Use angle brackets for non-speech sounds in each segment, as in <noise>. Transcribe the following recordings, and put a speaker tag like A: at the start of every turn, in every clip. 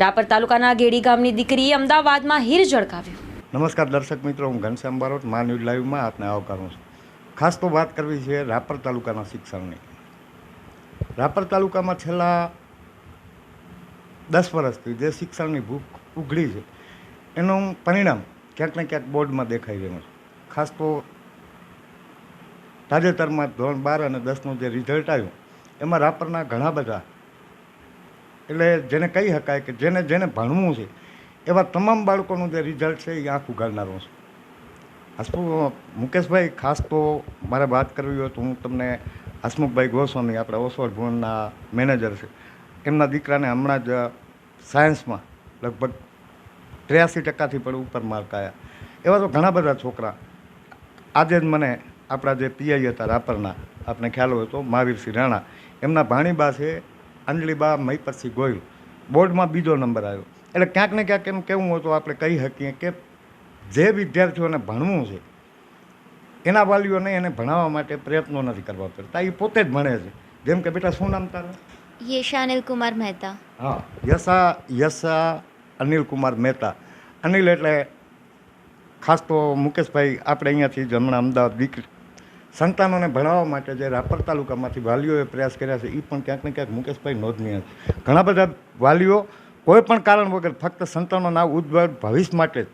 A: રાપર તાલુકાના ગેડી ગામની દીકરીએ અમદાવાદમાં હીર ઝળકાવ્યું.
B: નમસ્કાર દર્શક મિત્રો, હું ઘનશ્યામ બારોટ, મા ન્યૂઝ લાઈવમાં આપને આવકારું છું. ખાસ તો વાત કરવી છે રાપર તાલુકાના શિક્ષણની. રાપર તાલુકામાં છેલ્લા દસ વર્ષથી જે શિક્ષણની ભૂખ ઉઘડી છે, એનું પરિણામ ક્યાંક ને ક્યાંક બોર્ડમાં દેખાઈ રહ્યું છે. ખાસ તો તાજેતરમાં ધોરણ બાર અને દસનું જે રિઝલ્ટ આવ્યું, એમાં રાપરના ઘણા બધા એટલે જેને કહી શકાય કે જેને જેને ભણવું છે, એવા તમામ બાળકોનું જે રિઝલ્ટ છે એ આંખ ઉગાડનારું છે હસમુખ, મુકેશભાઈ, ખાસ તો મારે વાત કરવી હોય તો હું તમને હસમુખભાઈ ગોસ્વામી, આપણા ઓસવાડ ભુવનના મેનેજર છે. એમના દીકરાને હમણાં જ સાયન્સમાં લગભગ ત્ર્યાસી ટકાથી પણ ઉપર માર્ક આવ્યા એવા તો ઘણા બધા છોકરા. આજે જ મને આપણા જે પીઆઈ હતા, રાપરના આપણે ખ્યાલ હોય તો, મહાવીરસિંહ રાણા. એમના ભાણીબા છે અંજલીબા મહીપતસિંહ ગોયલ. બોર્ડમાં બીજો નંબર આવ્યો. એટલે ક્યાંક ને ક્યાંક એમ કેવું હોય તો આપણે કહી શકીએ કે જે વિદ્યાર્થીઓને ભણવું છે એના વાલીઓને એને ભણાવવા માટે પ્રયત્નો નથી કરવા પડતા. એ પોતે જ ભણે છે. જેમ કે બેટા શું નામ તારું?
C: યશા અનિલ કુમાર મહેતા.
B: હા યશા યશા અનિલ કુમાર મહેતા. અનિલ એટલે ખાસ તો મુકેશભાઈ આપણે અહીંયાથી જ હમણાં અમદાવાદ દીકરી સંતાનોને ભણાવવા માટે જે રાપર તાલુકામાંથી વાલીઓએ પ્રયાસ કર્યા છે એ પણ ક્યાંક ને ક્યાંક મુકેશભાઈ નોંધનીય છે. ઘણા બધા વાલીઓ કોઈ પણ કારણ વગર ફક્ત સંતાનોના ઉજ્જવળ ભવિષ્ય માટે જ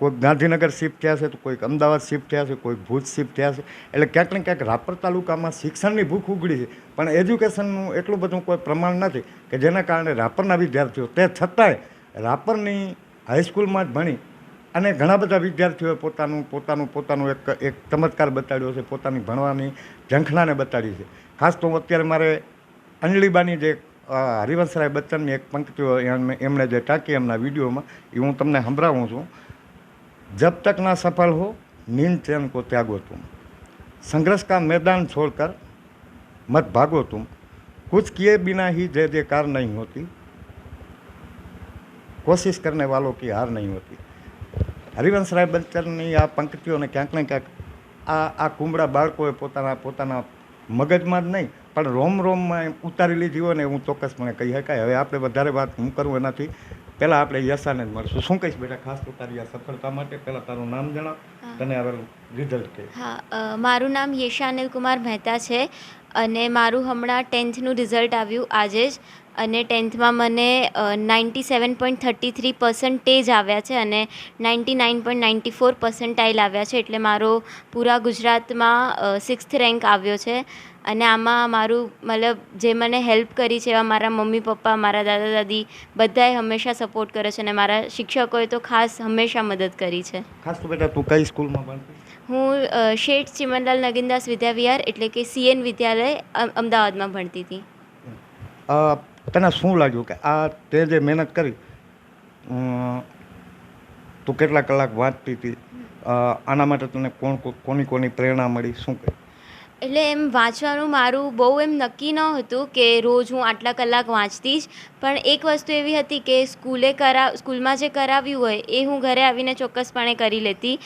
B: કોઈક ગાંધીનગર શિફ્ટ થયા છે, તો કોઈક અમદાવાદ શિફ્ટ થયા છે, કોઈક ભુજ શિફ્ટ થયા છે. એટલે ક્યાંક ને ક્યાંક રાપર તાલુકામાં શિક્ષણની ભૂખ ઉગડી છે. પણ એજ્યુકેશનનું એટલું બધું કોઈ પ્રમાણ નથી કે જેના કારણે રાપરના વિદ્યાર્થીઓ તે છતાંય રાપરની હાઈસ્કૂલમાં જ ભણી અને ઘણા બધા વિદ્યાર્થીઓએ પોતાનું પોતાનું પોતાનું એક એક ચમત્કાર બતાડ્યો છે પોતાની ભણવાની ઝંખનાને બતાડી છે ખાસ તો અત્યારે મારે અંજલીબાની જે અ, હરિવંશરાય બચ્ચનની એક પંક્તિઓ એમને એમણે જે ટાંકી એમના વિડીયોમાં એ હું તમને સંભળાવું છું जब तक ना सफल हो नींद चैन को त्यागो तुम संघर्ष का मैदान छोड़कर मत भागो तुम कुछ किए बिना ही जय जयकार नहीं होती कोशिश करने वालों की हार नहीं होती હરિવંશરાય બચ્ચનની આ પંક્તિઓને ક્યાંક ને ક્યાંક આ આ કુમળા બાળકોએ પોતાના પોતાના મગજમાં જ નહીં પણ રોમ રોમમાં ઉતારી લીધી હોય ને હું ચોક્કસપણે કહી શકાય. હવે આપણે વધારે વાત હું કરું એનાથી. પહેલાં આપણે યશાને જ મળશું. શું કહીશ બેટા? ખાસ તો તારી આ સફળતા માટે પહેલાં તારું નામ જણાવ તને હવે રિઝલ્ટ કે
C: હા મારું નામ યેશા અનિલ કુમાર મહેતા છે અને મારું હમણાં ટેન્થનું રિઝલ્ટ આવ્યું આજે જ. અને ટેન્થમાં મને ninety seven point thirty three percentage આવ્યા છે અને ninety nine point ninety four percentile આવ્યા છે એટલે મારો પૂરા ગુજરાતમાં સિક્સ્થ રેન્ક આવ્યો છે. અને આમાં મારું મતલબ જે મને હેલ્પ કરી છે એવા મારા મમ્મી પપ્પા મારા દાદા દાદી બધાએ હંમેશા સપોર્ટ કર્યો છે અને મારા શિક્ષકોએ તો ખાસ હંમેશા મદદ કરી છે.
B: ખાસ તો બેટા તું કઈ સ્કૂલમાં ભણતી?
C: હું શેઠ ચિમનલાલ નગીનદાસ વિદ્યાવિહાર એટલે કે સીએન વિદ્યાલય અમ- અમદાવાદમાં ભણતી હતી.
B: તને શું લાગ્યું કે આ તે જે મહેનત કરી તું કેટલા કલાક વાંચતી હતી? આના માટે તને કોણ કોની કોની પ્રેરણા મળી? શું કહે?
C: એટલે એમ વાંચવાનું મારું બહુ એમ નક્કી ન હતું કે રોજ હું આટલા કલાક વાંચતી જ પણ એક વસ્તુ એવી હતી કે સ્કૂલે કરા, સ્કૂલમાં જે કરાવ્યું હોય એ હું ઘરે આવીને ચોક્કસપણે કરી લેતી.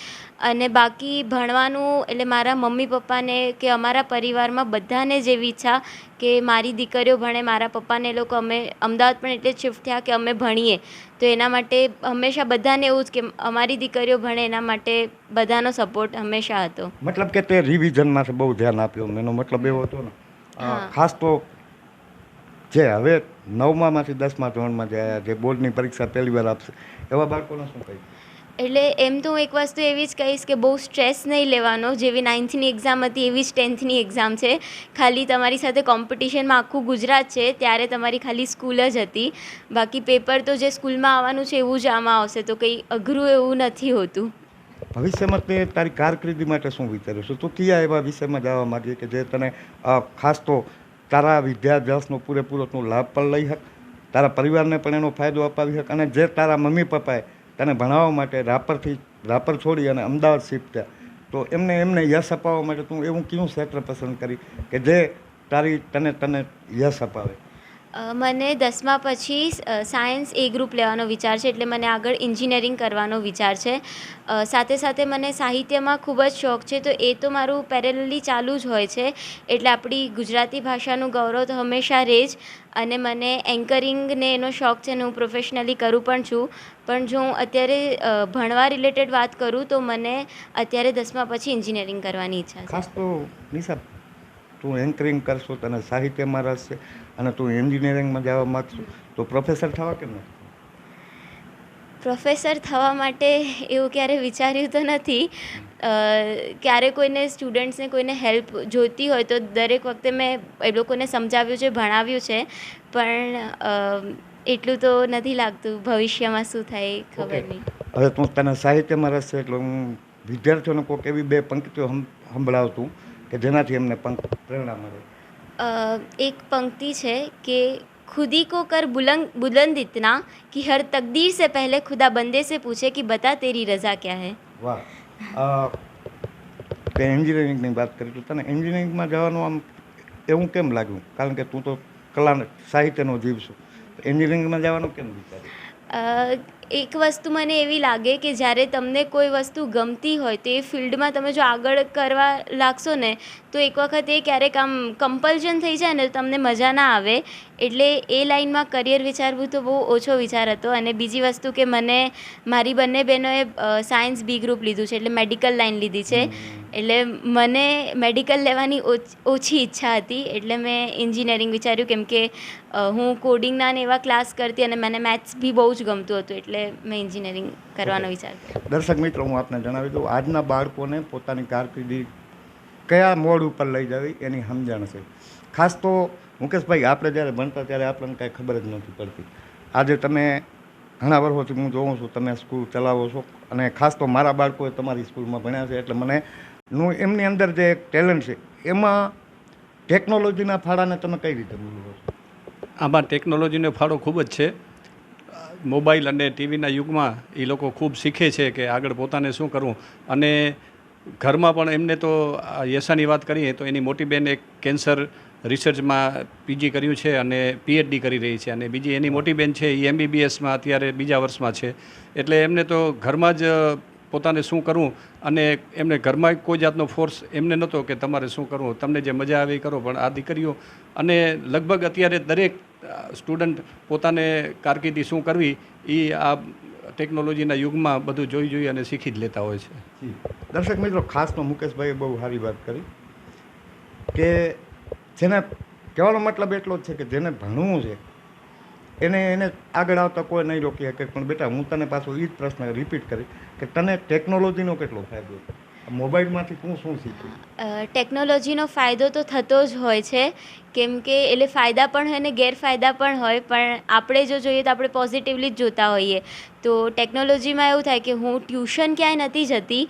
C: અને બાકી ભણવાનું એટલે મારા મમ્મી પપ્પાને કે અમારા પરિવારમાં બધાને જ એવી ઈચ્છા કે મારી દીકરીઓ ભણે મારા પપ્પાને એ લોકો અમે અમદાવાદ પણ એટલે જ શિફ્ટ થયા કે અમે ભણીએ. તો એના માટે હંમેશા બધાને એવું જ કે અમારી દીકરીઓ ભણે એના માટે બધાનો સપોર્ટ હંમેશા હતો.
B: મતલબ કે તે રિવિઝનમાં બહુ ધ્યાન આપ્યું એનો મતલબ એવો હતો ને. ખાસ તો જે હવે નવમામાંથી દસમા ધોરણમાં જે બોર્ડની પરીક્ષા પહેલી વાર આપશે એવા બાળકોને શું કહ્યું
C: એટલે એમ તો હું એક વસ્તુ એવી જ કહીશ કે બહુ સ્ટ્રેસ નહીં લેવાનો. જેવી નાઇન્થની એક્ઝામ હતી, એવી જ ટેન્થની એક્ઝામ છે. ખાલી તમારી સાથે કોમ્પિટિશનમાં આખું ગુજરાત છે, ત્યારે તમારી ખાલી સ્કૂલ જ હતી. બાકી પેપર તો જે સ્કૂલમાં આવવાનું છે, એવું જ આમાં આવશે. તો કંઈ અઘરું એવું નથી હોતું.
B: ભવિષ્યમાં તે તારી કારકિર્દી માટે શું વિચાર્યું છે? તું કયા એવા વિષયમાં જવા માંગીએ કે જે તને ખાસ તો તારા વિદ્યાભ્યાસનો પૂરેપૂરો લાભ પણ લઈ શક તારા પરિવારને પણ એનો ફાયદો અપાવી શક અને જે તારા મમ્મી પપ્પાએ તને ભણાવવા માટે રાપરથી, રાપર છોડી અને અમદાવાદ શિફ્ટ થયા. તો એમને એમને યશ અપાવવા માટે તું એવું કયું ક્ષેત્ર પસંદ કરી કે જે તારી તને તને યશ અપાવે?
C: મને દસમા પછી સાયન્સ એ ગ્રુપ લેવાનો વિચાર છે એટલે મને આગળ ઇન્જિનિયરિંગ કરવાનો વિચાર છે. સાથે સાથે મને સાહિત્યમાં ખૂબ જ શોખ છે તો એ તો મારું પેરેલલી ચાલુ જ હોય છે. એટલે આપણી ગુજરાતી ભાષાનું ગૌરવ તો હંમેશા રહે જ અને મને એન્કરિંગને એનો શોખ છે ને હું પ્રોફેશનલી કરું પણ છું. પણ જો હું અત્યારે ભણવા રિલેટેડ વાત કરું તો મને અત્યારે દસમા પછી એન્જિનિયરિંગ કરવાની ઈચ્છા છે.
B: તું એન્કરિંગ કરશો તને સાહિત્યમાં રસ છે અને તું એન્જિનિયરિંગમાં જવા માગશું તો પ્રોફેસર થવા કેમ નથી
C: પ્રોફેસર થવા માટે એવું ક્યારે વિચાર્યું તો નથી. ક્યારે કોઈને સ્ટુડન્ટ્સને કોઈને હેલ્પ જોઈતી હોય તો દરેક વખતે મેં એ લોકોને સમજાવ્યું છે ભણાવ્યું છે. પણ એટલું તો નથી લાગતું ભવિષ્યમાં શું થાય ખબર નહીં.
B: હવે તું તને સાહિત્યમાં રસ છે એટલે હું વિદ્યાર્થીઓને કોઈક એવી બે પંક્તિઓ સંભળાવતું કે જેનાથી એમને પંક પ્રેરણા મળે
C: અ, એક પંક્તિ છે કે खुदी को कर बुलंद बुलंद इतना कि हर तकदीर से पहले खुदा बंदे से पूछे कि बता तेरी रज़ा क्या है
B: વાહ અ, તે એન્જિનિયરિંગની વાત કરી તો તને એન્જિનિયરિંગમાં જવાનું આમ એવું કેમ લાગ્યું કારણ કે તું તો કલા સાહિત્યનો જીવ છું એન્જિનિયરિંગમાં જવાનું કેમ વિચાર્યું
C: અ, એક વસ્તુ મને એવી લાગે કે જ્યારે તમને કોઈ વસ્તુ ગમતી હોય તો એ ફિલ્ડમાં તમે જો આગળ કરવા લાગશો ને, તો એક વખત એ ક્યારેક આમ કમ્પલ્શન થઈ જાય ને તો તમને મજા ના આવે. એટલે એ લાઇનમાં કરિયર વિચારવું તો બહુ ઓછો વિચાર હતો અને બીજી વસ્તુ કે મને, મારી બંને બહેનોએ સાયન્સ બી ગ્રુપ લીધું છે, એટલે મેડિકલ લાઇન લીધી છે. એટલે મને મેડિકલ લેવાની ઓછી ઈચ્છા હતી. એટલે મેં એન્જિનિયરિંગ વિચાર્યું કેમ કે હું કોડિંગના ને એવા ક્લાસ કરતી અને મને મેથ્સ બી બહુ જ ગમતું હતું એટલે મેં એન્જિનિયરિંગ કરવાનો. વિચાર કર્યો.
B: દર્શક મિત્રો હું આપને જણાવી દઉં આજના બાળકોને પોતાની કારકિર્દી કયા મોડ ઉપર લઈ જવી એની સમજણ છે. ખાસ તો મુકેશભાઈ આપણે જ્યારે ભણતા ત્યારે આપણને કાંઈ ખબર જ નથી પડતી. આજે તમે ઘણા વર્ષોથી હું જોઉં છું તમે સ્કૂલ ચલાવો છો અને ખાસ તો મારા બાળકોએ તમારી સ્કૂલમાં ભણ્યા છે એટલે મને નું એમની અંદર જે એક ટેલેન્ટ છે, એમાં ટેકનોલોજીના ફાળાને તમે કઈ રીતે બોલો
D: આમાં ટેકનોલોજીનો ફાળો ખૂબ જ છે. મોબાઈલ અને ટીવીના યુગમાં એ લોકો ખૂબ શીખે છે કે આગળ પોતાને શું કરવું. અને ઘરમાં પણ એમને તો યશાની વાત કરીએ તો એની મોટી બેન એક કેન્સર રિસર્ચમાં પીજી કર્યું છે અને પીએચડી કરી રહી છે. અને બીજી એની મોટી બેન છે, એ એમબીબીએસમાં અત્યારે બીજા વર્ષમાં છે. એટલે એમને તો ઘરમાં જ પોતાને શું કરવું અને એમને ઘરમાં કોઈ જાતનો ફોર્સ એમને નહોતો કે તમારે શું કરવું? તમને જે મજા આવે એ કરો, પણ આ દીકરીઓ અને લગભગ અત્યારે દરેક સ્ટુડન્ટ પોતાને કારકિર્દી શું કરવી એ આ ટેકનોલોજીના યુગમાં બધું જોઈ જોઈ અને શીખી જ લેતા હોય છે.
B: દર્શક મિત્રો, ખાસ તો મુકેશભાઈએ બહુ સારી વાત કરી કે જેને કહેવાનો મતલબ એટલો જ છે કે જેને ભણવું છે એને એને આગળ આવતા કોઈ નહીં રોકી શકે. પણ બેટા, હું તને પાછો એ જ પ્રશ્ન રિપીટ કરી કે તને ટેકનોલોજીનો કેટલો ફાયદો છે? મોબાઈલમાંથી તું શું શીખ્યું
C: ટેકનોલોજીનો ફાયદો તો થતો જ હોય છે. કેમ કે એટલે ફાયદા પણ હોય ને ગેરફાયદા પણ હોય, પણ આપણે જો જોઈએ તો આપણે પોઝિટિવલી જ જોતા હોઈએ. તો ટેકનોલોજીમાં એવું થાય કે હું ટ્યુશન ક્યાંય નથી જતી,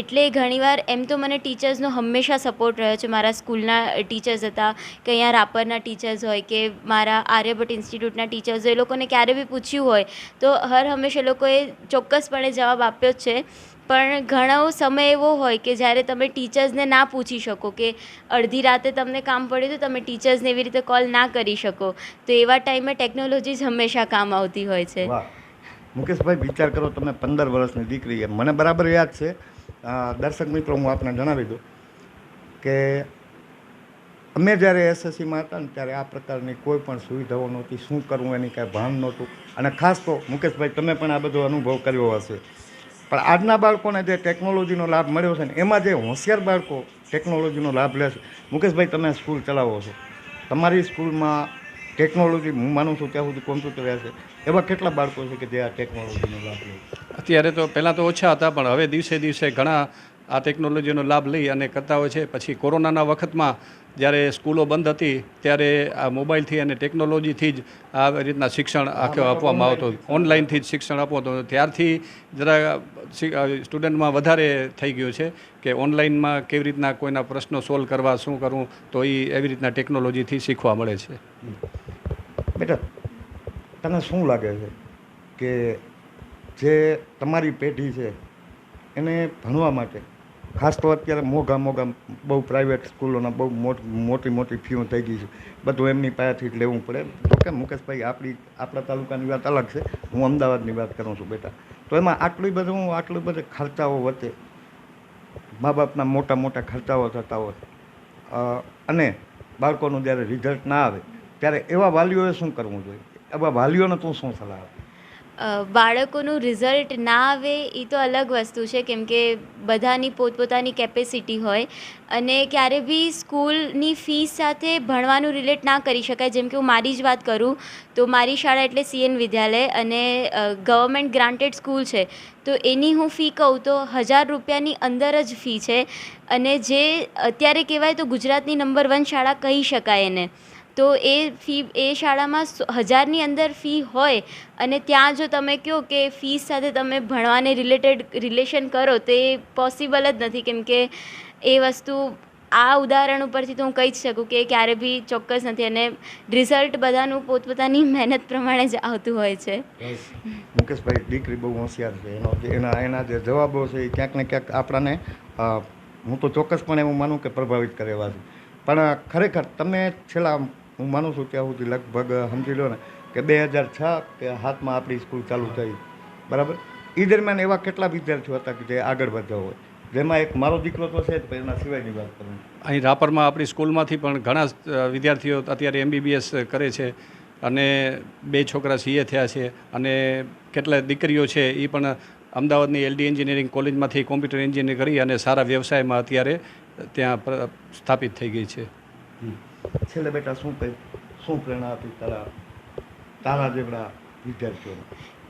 C: એટલે ઘણીવાર એમ તો મને ટીચર્સનો હંમેશા સપોર્ટ રહ્યો છે. મારા સ્કૂલના ટીચર્સ હતા, કે અહીંયા રાપરના ટીચર્સ હોય, કે મારા આર્યભટ્ટ ઇન્સ્ટિટ્યૂટના ટીચર્સ હોય, એ લોકોને ક્યારે બી પૂછ્યું હોય, તો હર હંમેશા એ લોકોએ ચોક્કસપણે જવાબ આપ્યો જ છે. પણ ઘણો સમય એવો હોય કે જ્યારે તમે ટીચર્સને ના પૂછી શકો કે અડધી રાતે તમને કામ પડ્યું તો તમે ટીચર્સને એવી રીતે કોલ ના કરી શકો. તો એવા ટાઈમે ટેકનોલોજી હંમેશા કામ આવતી હોય છે.
B: મુકેશભાઈ, વિચાર કરો તમે પંદર વર્ષની દીકરી મને બરાબર યાદ છે. દર્શક મિત્રો, હું આપને જણાવી દઉં કે અમે જ્યારે એસએસસીમાં હતા ને ત્યારે આ પ્રકારની કોઈ પણ સુવિધાઓ નહોતી. શું કરવું, એની કાંઈ ભાન નહોતું. અને ખાસ તો, મુકેશભાઈ, તમે પણ આ બધો અનુભવ કર્યો હશે. પણ આજના બાળકોને જે ટેકનોલોજીનો લાભ મળ્યો છે ને, એમાં જે હોશિયાર બાળકો ટેકનોલોજીનો લાભ લે છે મુકેશભાઈ, તમે સ્કૂલ ચલાવો છો. તમારી સ્કૂલમાં ટેકનોલોજી હું માનું છું ત્યાં સુધી કોમ્પ્યુટર રહેશે એવા કેટલા બાળકો છે કે જે આ ટેકનોલોજીનો લાભ લે
D: અત્યારે તો પહેલાં તો ઓછા હતા, પણ હવે દિવસે દિવસે ઘણા આ ટેકનોલોજીનો લાભ લઈ અને કરતા હોય છે. પછી કોરોનાના વખતમાં જ્યારે સ્કૂલો બંધ હતી ત્યારે આ મોબાઈલથી અને ટેકનોલોજીથી જ આ રીતના શિક્ષણ આખો આપવામાં આવતું ઓનલાઈનથી જ શિક્ષણ આપવું હતું. ત્યારથી જરા સ્ટુડન્ટમાં વધારે થઈ ગયું છે કે ઓનલાઈનમાં કેવી રીતના કોઈના પ્રશ્નો સોલ્વ કરવા શું કરવું તો એ એવી રીતના ટેકનોલોજીથી શીખવા મળે છે.
B: બેટા તને શું લાગે છે કે જે તમારી પેઢી છે એને ભણવા માટે ખાસ તો અત્યારે મોંઘા મોંઘા બહુ પ્રાઇવેટ સ્કૂલોના બહુ મોટ, મોટી ફીઓ થઈ ગઈ છે. બધું એમની પાસેથી જ લેવું પડે. તો કે મુકેશભાઈ આપણી આપણા તાલુકાની વાત અલગ છે. હું અમદાવાદની વાત કરું છું બેટા. તો એમાં આટલું બધું આટલું બધી ખર્ચાઓ વચ્ચે મા બાપના મોટા મોટા ખર્ચાઓ થતા હોય. અને બાળકોનું જ્યારે રિઝલ્ટ ના આવે, ત્યારે એવા વાલીઓએ શું કરવું જોઈએ? એવા વાલીઓને તું શું સલાહ આપે?
C: બાળકોનું રિઝલ્ટ ના આવે એ તો અલગ વસ્તુ છે, કેમ કે બધાની પોતપોતાની કેપેસિટી હોય. અને ક્યારે બી સ્કૂલની ફીસ સાથે ભણવાનું રિલેટ ના કરી શકાય, જેમ કે હું મારી જ વાત કરું, તો મારી શાળા એટલે સીએન વિદ્યાલય અને ગવર્મેન્ટ ગ્રાન્ટેડ સ્કૂલ છે. તો એની હું ફી કહું તો હજાર રૂપિયાની અંદર જ ફી છે. અને જે અત્યારે કહેવાય તો ગુજરાતની નંબર વન શાળા કહી શકાય એને. તો એ ફી એ શાળામાં હજારની અંદર ફી હોય અને ત્યાં જો તમે કહો કે ફીસ સાથે તમે ભણવાને રિલેટેડ રિલેશન કરો, તો એ પોસિબલ જ નથી. કેમકે એ વસ્તુ આ ઉદાહરણ ઉપરથી તો હું કહી જ શકું કે ક્યારે બી ચોક્કસ નથી અને રિઝલ્ટ બધાનું પોતપોતાની <laughs> મહેનત પ્રમાણે જ આવતું હોય છે.
B: મુકેશભાઈ, દીકરી બહુ હોશિયાર છે. એનો એના એના જે જવાબો છે એ ક્યાંક ને ક્યાંક આપણાને હું તો ચોક્કસપણે એવું માનું કે પ્રભાવિત કરે છે. પણ ખરેખર તમે છેલ્લા હું માનું છું ત્યાં સુધી લગભગ સમજી લો ને કે બે હજાર છ કે હાથમાં આપણી સ્કૂલ ચાલુ થઈ. બરાબર? એ દરમિયાન એવા કેટલા વિદ્યાર્થીઓ હતા કે જે આગળ વધ્યા હોય? જેમાં એક મારો દીકરો તો છે જ પણ એના સિવાયની વાત કરું.
D: અહીં રાપરમાં આપણી સ્કૂલમાંથી પણ ઘણા વિદ્યાર્થીઓ અત્યારે એમબીબીએસ કરે છે અને બે છોકરા સીએ થયા છે અને કેટલાય દીકરીઓ છે એ પણ અમદાવાદની એલડી એન્જિનિયરિંગ કોલેજમાંથી કોમ્પ્યુટર એન્જિનિયરિંગ કરી અને સારા વ્યવસાયમાં અત્યારે ત્યાં સ્થાપિત થઈ ગઈ છે.
B: છેલ્લે બેટા શું શું પ્રેરણા આપી તારા તારા જેવડા વિદ્યાર્થીઓને?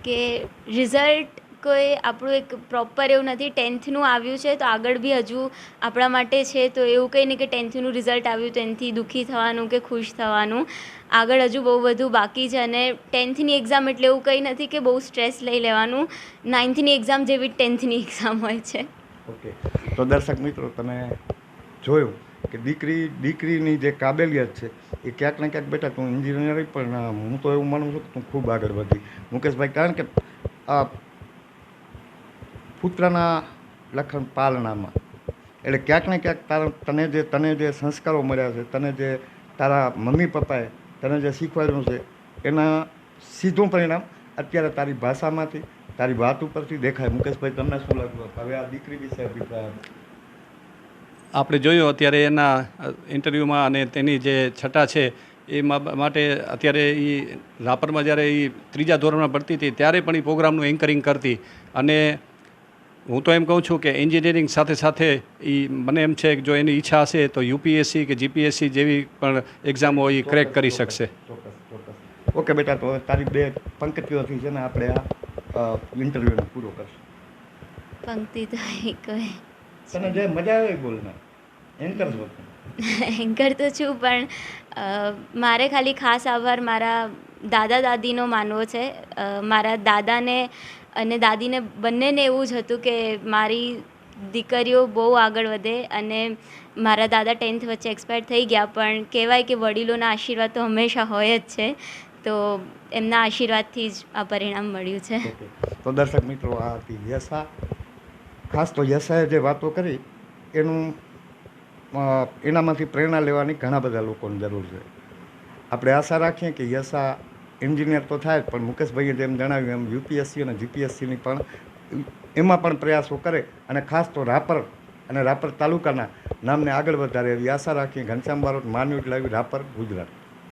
C: કે રિઝલ્ટ કોઈ આપણું એક પ્રોપર એવું નથી. ટેન્થનું આવ્યું છે તો આગળ બી હજુ આપણા માટે છે તો એવું કંઈ નહીં કે ટેન્થનું રિઝલ્ટ આવ્યું તેનાથી દુઃખી થવાનું કે ખુશ થવાનું. આગળ હજુ બહુ બધું બાકી છે અને ટેન્થની એક્ઝામ એટલે એવું કંઈ નથી કે બહુ સ્ટ્રેસ લઈ લેવાનું. નાઇન્થની એક્ઝામ જેવી ટેન્થની એક્ઝામ <laughs> હોય છે.
B: ઓકે. તો દર્શક મિત્રો તમે જોયું કે દીકરી, દીકરીની જે કાબેલિયત છે, એ ક્યાંક ને ક્યાંક બેટા તું એન્જિનિયરિંગ પણ હું તો એવું માનું છું કે તું ખૂબ આગળ વધી. મુકેશભાઈ, કારણ કે આ પુત્રના લખન પાલનામાં, એટલે ક્યાંક ને ક્યાંક તારા, તને જે તને જે સંસ્કારો મળ્યા છે, તને જે તારા મમ્મી પપ્પાએ તને જે શીખવાડ્યું છે, એના સીધું પરિણામ અત્યારે તારી ભાષામાંથી, તારી વાત ઉપરથી દેખાય. મુકેશભાઈ, તમને શું લાગ્યું? હવે આ દીકરી વિશે અભિપ્રાય.
D: આપણે જોયું અત્યારે એના ઇન્ટરવ્યૂમાં અને તેની જે છટા છે એ માટે અત્યારે એ રાપરમાં જ્યારે એ ત્રીજા ધોરણમાં ભણતી હતી ત્યારે પણ એ પ્રોગ્રામનું એન્કરિંગ કરતી. અને હું તો એમ કહું છું કે એન્જિનિયરિંગ સાથે સાથે એ મને એમ છે કે જો એની ઈચ્છા હશે તો યુપીએસસી કે જીપીએસસી જેવી પણ એક્ઝામો એ ક્રેક કરી શકશે.
B: ઓકે બેટા તો તારી બે પંક્તિઓથી છે ને આપણે આ ઇન્ટરવ્યૂને પૂરો કરશું.
C: પંક્તિ તો
B: તને જે મજા આવે એ એન્કર છો
C: એન્કર <laughs> તો છું પણ મારે ખાલી ખાસ આભાર મારા દાદા દાદીનો માનવો છે. મારા દાદાને અને દાદીને બંનેને એવું જ હતું કે મારી દીકરીઓ બહુ આગળ વધે અને મારા દાદા ટેન્થ વચ્ચે એક્સપાયર થઈ ગયા પણ કહેવાય કે વડીલોના આશીર્વાદ તો હંમેશા હોય જ છે. તો એમના આશીર્વાદથી જ આ પરિણામ મળ્યું છે.
B: તો દર્શક મિત્રો આ હતી યશા. ખાસ તો યશાએ જે વાતો કરી, એનું એનામાંથી પ્રેરણા લેવાની ઘણા બધા લોકોની જરૂર છે. આપણે આશા રાખીએ કે યશા એન્જિનિયર તો થાય પણ મુકેશભાઈએ જેમ જણાવ્યું એમ યુપીએસસી અને જીપીએસસીની પણ, એમાં પણ પ્રયાસો કરે અને ખાસ તો રાપર અને રાપર તાલુકાના નામને આગળ વધારે એવી આશા રાખીએ. ઘનશ્યામ બારોટ માન્યુટ લાવી રાપર ગુજરાત.